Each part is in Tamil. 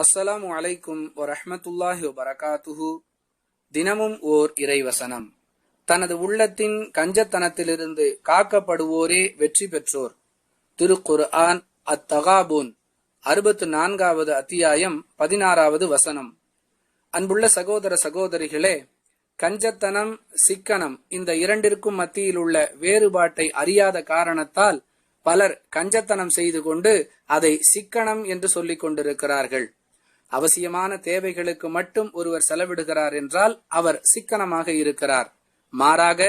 அஸ்ஸலாம் அலைக்கும் வரஹ்மத்துல்லாஹி வபரகாத்துஹு. தினமும் ஓர் இறைவசனம். தனது உள்ளத்தின் கஞ்சத்தனத்திலிருந்து காக்கப்படுவோரே வெற்றி பெற்றோர். திருக்குர் ஆன் அத்தகாபூன் அறுபத்து நான்காவது அத்தியாயம் பதினாறாவது வசனம். அன்புள்ள சகோதர சகோதரிகளே கஞ்சத்தனம் சிக்கனம் இந்த இரண்டிற்கும் மத்தியில் உள்ள வேறுபாட்டை அறியாத காரணத்தால் பலர் கஞ்சத்தனம் செய்து கொண்டு அதை சிக்கனம் என்று சொல்லிக் கொண்டிருக்கிறார்கள். அவசியமான தேவைகளுக்கு மட்டும் ஒருவர் செலவிடுகிறார் என்றால் அவர் சிக்கனமாக இருக்கிறார். மாறாக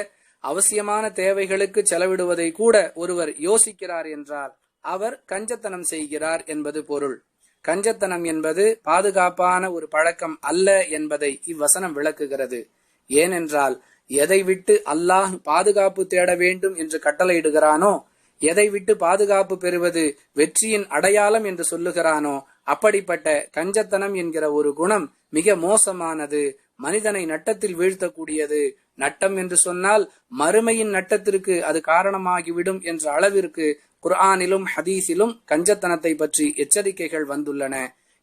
அவசியமான தேவைகளுக்கு செலவிடுவதை கூட ஒருவர் யோசிக்கிறார் என்றால் அவர் கஞ்சத்தனம் செய்கிறார் என்பது பொருள். கஞ்சத்தனம் என்பது பாதுகாப்பான ஒரு பழக்கம் அல்ல என்பதை இவ்வசனம் விளக்குகிறது. ஏனென்றால் எதை விட்டு அல்லாஹ் பாதுகாப்பு தேட வேண்டும் என்று கட்டளையிடுகிறானோ எதை விட்டு பாதுகாப்பு பெறுவது வெற்றியின் அடையாளம் என்று சொல்லுகிறானோ அப்படிப்பட்ட கஞ்சத்தனம் என்கிற ஒரு குணம் மிக மோசமானது. மனிதனை நட்டத்தில் வீழ்த்தக்கூடியது. நட்டம் என்று சொன்னால் மறுமையின் நட்டத்திற்கு அது காரணமாகிவிடும் என்ற அளவிற்கு குர்ஆனிலும் ஹதீஸிலும் கஞ்சத்தனத்தை பற்றி எச்சரிக்கைகள் வந்துள்ளன.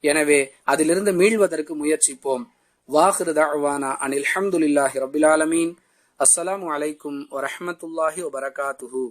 எனவே அதிலிருந்து மீள்வதற்கு முயற்சிப்போம். வாஹிரு தஅவானா அனில் ஹம்துலில்லாஹி ரபிலாலமீன் அஸ்ஸலாமு அலைக்கும் வரஹமத்துல்லாஹி வபரகாத்துஹூ.